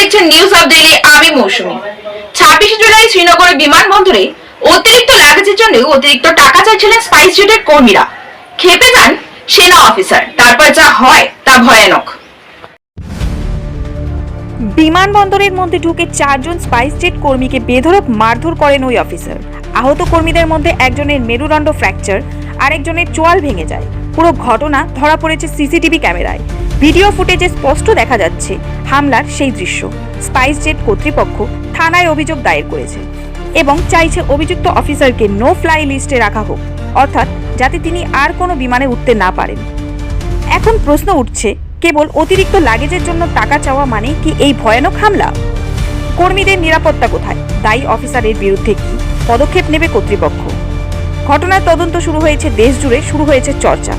দেখছেন নিউজ আমি ছাব্বিশে জুলাই শ্রীনগরের বিমানবন্দরে অতিরিক্ত লাগেজের জন্য অতিরিক্ত টাকা চাইছিলেন স্পাইস জেটের কর্মীরা। খেপে যান সেনা অফিসার, তারপর যা হয় তা ভয়ানক। বিমানবন্দরের মধ্যে ঢুকে চারজন স্পাইস জেট কর্মীকে বেধড়ক মারধর করেন ওই অফিসার। আহত কর্মীদের মধ্যে একজনের মেরুদণ্ড ফ্র্যাকচার আরেকজনের চোয়াল ভেঙে যায়। পুরো ঘটনা ধরা পড়েছে সিসিটিভি ক্যামেরায়। ভিডিও ফুটেজে স্পষ্ট দেখা যাচ্ছে হামলার সেই দৃশ্য। স্পাইস জেট কর্তৃপক্ষ থানায় অভিযোগ দায়ের করেছে এবং চাইছে অভিযুক্ত অফিসারকে নো ফ্লাই লিস্টে রাখা হোক, অর্থাৎ যাতে তিনি আর কোনো বিমানে উঠতে না পারেন। এখন প্রশ্ন উঠছে, কেবল অতিরিক্ত লাগেজের জন্য টাকা চাওয়া মানে কি এই ভয়ানক হামলা? কর্মীদের নিরাপত্তা কোথায়? দায়ী অফিসারের বিরুদ্ধে কি পদক্ষেপ নেবে কর্তৃপক্ষ? ঘটনার তদন্ত শুরু হয়েছে দেশ জুড়ে শুরু হয়েছে চর্চা।